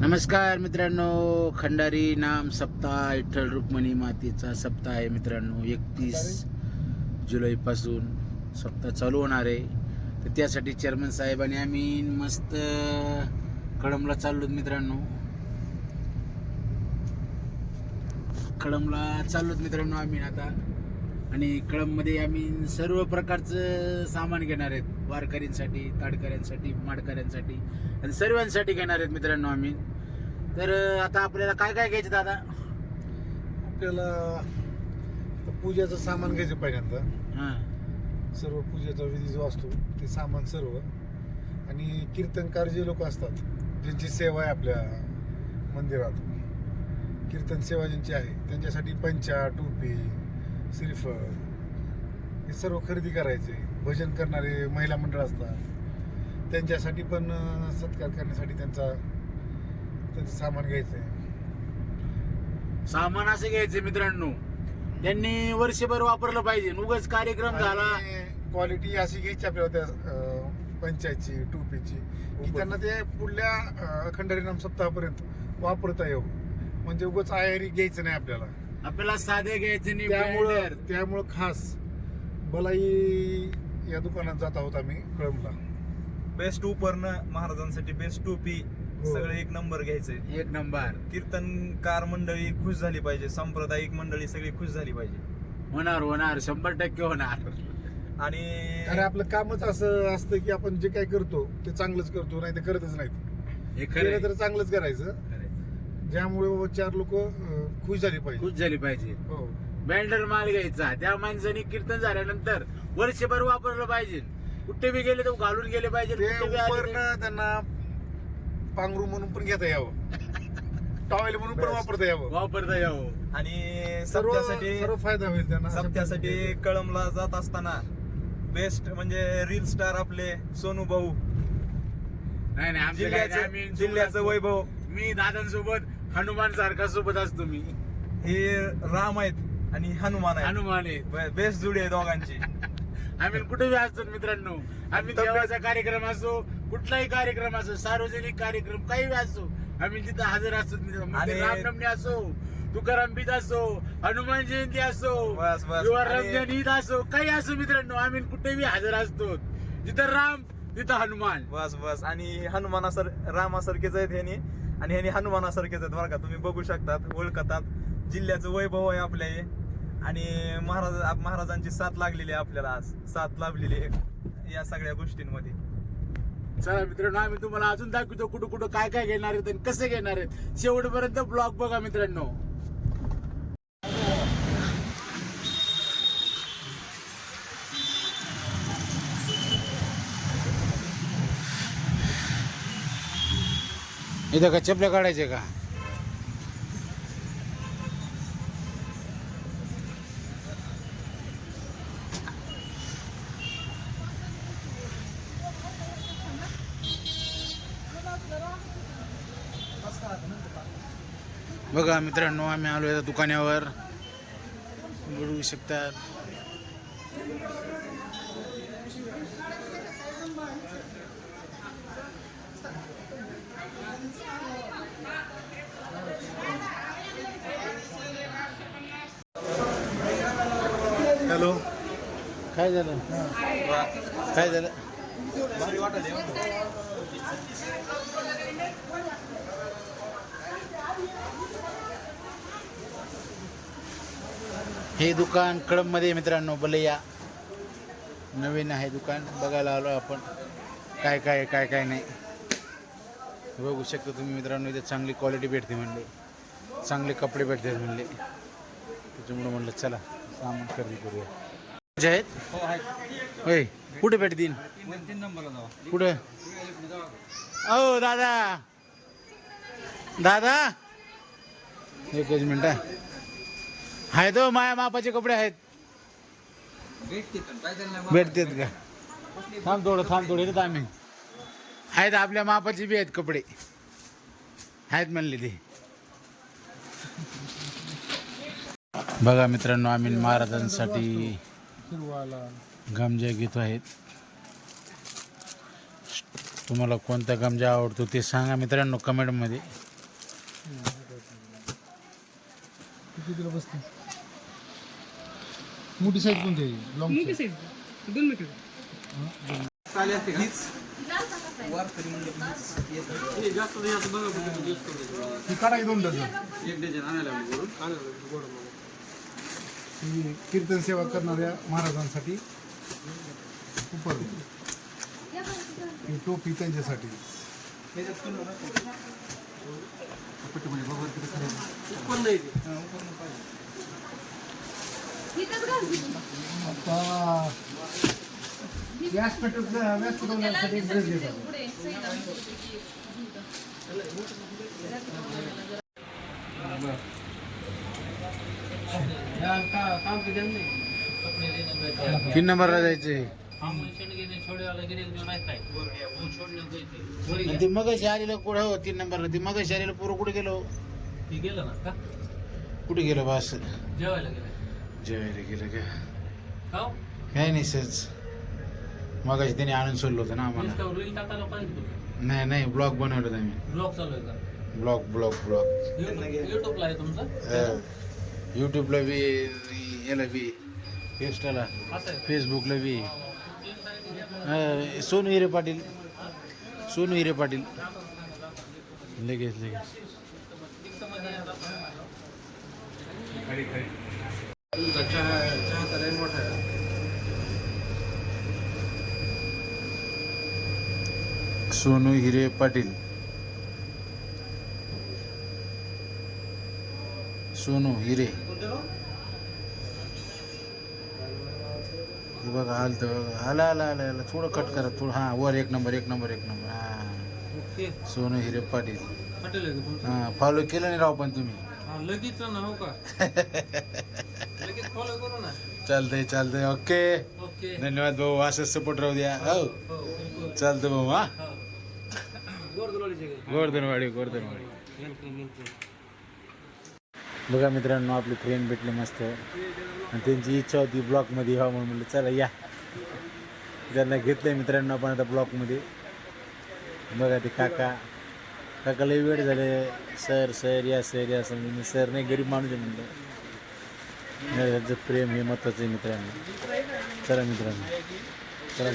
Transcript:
नमस्कार मित्रांनो खंडारी नाम सप्ताह विठ्ठल रुक्मणी मातेचा सप्ताह आहे मित्रांनो. एकतीस जुलैपासून सप्ताह चालू होणार आहे. तर त्यासाठी चेअरमन साहेब आणि आम्ही मस्त कळमला चाललो मित्रांनो. कळमला चाललोत मित्रांनो आम्ही आता. आणि कळममध्ये आम्ही सर्व प्रकारचं सामान घेणार आहेत. वारकऱ्यांसाठी ताडकऱ्यांसाठी माडकऱ्यांसाठी आणि सर्वांसाठी घेणार आहेत मित्रांनो आम्ही. तर आता आपल्याला काय काय घ्यायचं दादा? आपल्याला पूजेचं सामान घ्यायचं पहिल्यांदा. हां. सर्व पूजेचा विधी जो असतो ते सामान सर्व. आणि कीर्तनकार जे लोक असतात ज्यांची सेवा आहे आपल्या मंदिरात कीर्तन सेवा ज्यांची आहे त्यांच्यासाठी पंचा टोपी श्रीफळ हे सर्व खरेदी करायचे. भजन करणारे महिला मंडळ असतात. त्यांच्यासाठी पण अं, सत्कार करण्यासाठी त्यांचा त्यांचं सामान घ्यायचं आहे सामान असं घ्यायचं मित्रांनो. त्यांनी वर्षभर वापरलं पाहिजे. उगाच कार्यक्रम झाला. क्वालिटी अशी घ्यायची आपल्याला त्या अं, पंचायतची टोपीची. की त्यांना ते पुढल्या अं, अखंड हरिनाम सप्ताहापर्यंत वापरता येऊ म्हणजे उगाच आयारी घ्यायचं नाही आपल्याला. आपल्याला साधे घ्यायचे नाही त्यामुळं branded. त्यामुळं खास बलाई या दुकानात जात आहोत आम्ही कळमला बेस्ट उपरणं महाराजांसाठी बेस्ट टोपी हो. सगळे एक नंबर घ्यायचंय एक नंबर. कीर्तनकार मंडळी खुश झाली पाहिजे सांप्रदायिक मंडळी सगळी खुश झाली पाहिजे. होणार होणार शंभर टक्के होणार. आणि कारण आपलं कामच असं असतं की आपण जे काय करतो ते चांगलंच करतो नाही ते करतच नाहीत. हे केलं खरं तर चांगलंच करायचं. ज्यामुळे बाबा चार लोक खुश झाली पाहिजे. खुश झाली पाहिजे. हो. बँडर माल घ्यायचा. त्या माणसाने कीर्तन झाल्यानंतर वर्षभर वापरलं पाहिजे. कुठे बी गेले तर घालून गेले पाहिजे. ते कुठे बी आले तर- उपरणं त्यांना पांघरू म्हणून पण घेता यावं. टॉवेल म्हणून पण. वापरता यावं. वापरता यावं. आणि सर्व सप्त्यासाठी सर्व फायदा होईल त्यांना. सप्त्यासाठी कळमला जात असताना बेस्ट म्हणजे रील स्टार आपले सोनू भाऊ. नाही नाही आमच्या काय नाही, आम्ही जिल्ह्याचं वैभव. मी दादांसोबत हनुमान सारखा सोबत असतो मी. हे राम आहेत आणि हनुमान आहेत. हनुमान आहे बेस्ट जुडी आहे दोघांची. आम्ही कुठे बी असतो मित्रांनो. आम्ही देवाचा कार्यक्रम असो कुठलाही कार्यक्रम असो सार्वजनिक कार्यक्रम काही बी असो आम्ही तिथं हजर असतो आणि- रामनवमी असो तुकाराम बीज असो हनुमान जयंती असो बस बस. किंवा रमजान ईद असो काही असो मित्रांनो आम्ही कुठे बी हजर असतो. जिथं राम तिथं हनुमान. बस बस. आणि हनुमानासार रामासारखेच आहेत ह्यानी. आणि ह्यानी हनुमानासारखेच आहेत बरं का. तुम्ही बघू शकतात ओळखतात. जिल्ह्याचं वैभव आहे आपल्या हे. आणि महाराज महाराजांची साथ लागलेली आहे आपल्याला आज. साथ लाभलेली आहे या सगळ्या गोष्टींमध्ये. चला मित्रांनो आम्ही तुम्हाला अजून दाखवतो कुठं कुठं काय काय घेणार आहेत आणि कसे घेणार आहेत. शेवटपर्यंत ब्लॉग बघा मित्रांनो. इथं का चपल्या काढायचे का? बघा मित्रांनो आम्ही आलो या दुकानावर. बघू शकतात. हॅलो. काय झालं? काय झालं? हे दुकान कळममध्ये मित्रांनो बलैया. नवीन आहे दुकान बघायला आलो आपण. काय काय काय काय नाही. हे बघू शकता तुम्ही मित्रांनो इथे चांगली क्वालिटी भेटते म्हणले. चांगले कपडे भेटतात म्हणले. त्याच्यामुळं म्हणलं चला सामान खरेदी करूया. जे आहेत? होय. कुठे भेटतील? कुठे? ओ दादा. दादा. एकच मिनिट. हा. आहेत हो माया मापाचे कपडे आहेत. भेटतात का? थांब थोडं थांब थोडं येतात आम्ही आहेत आपल्या मापाचे बी आहेत कपडे. आहेत म्हणले ते. बघा मित्रांनो आम्ही महाराजांसाठी गमजा घेतो आहेत. तुम्हाला कोणता गमजा आवडतो ते सांगा मित्रांनो कमेंटमध्ये. किती किलो बसते. मोठी साईज कोणती आहे? लॉंग मोठी साईज दोन मीटर ती काढा की दोन डझन? ही कीर्तन सेवा करणाऱ्या महाराजांसाठी ही टोपी त्यांच्यासाठी. आता व्यासपीठ व्यासपीठासाठी एक नंबरला जायचे ते मग आलेलं कुठं हो? तीन नंबरला. ते मग आलेलं पोरं कुठे गेलो गेलं ना का? कुठे गेलो बस जेवायला गेलं. जेवायला गेलं का? का काही नाही सहज. मगाशी त्याने आणून सोडलं होतं ना आम्हाला. नाही नाही ब्लॉग बनवलं होतं आम्ही. ब्लॉग चालू आहे का? Vlog vlog vlog. युट्यूबला आहे तुमचं? यूट्यूबला बी याला बी आहे फेसबुकला बी. सोनू हिरे पाटील. सोनू हिरे पाटील. लगेच लगेच. सोनू हिरे पाटील. सोनू हिरे. हे बघा आलं तर बघा. आला आला आला आला. थोडं कट करा थोडं. हां वर एक नंबर एक नंबर एक नंबर हां. ओके. सोनू हिरे पाटील. हॉटेल आहे का तुमचं? हां फॉलो केलं नाही राव पण तुम्ही. हा लगेच ना हो का? लगेच फॉलो करू ना. चालतंय चालतंय. ओके. ओके. धन्यवाद भाऊ असंच सपोर्ट राहू द्या. हो हो. बिलकुल. चालतं भाऊ हा. हा. गोरदुरवाडीचे का? गोवर्धनवाडी गोवर्धनवाडी बघा मित्रांनो आपले फ्रेंड भेटले मस्त. आणि त्यांची इच्छा होती ब्लॉकमध्ये यावं म्हणून म्हणलं चला या. त्यांना घेतलंय मित्रांनो आपण आता ब्लॉकमध्ये. बघा ते काका. काका लय वेळ झाले. सर सर या सर या. सर मी सर नाही गरीब माणूस आहे म्हणलं. त्यांचं प्रेम हे महत्वाचं आहे मित्रांनो. चला मित्रांनो. चला.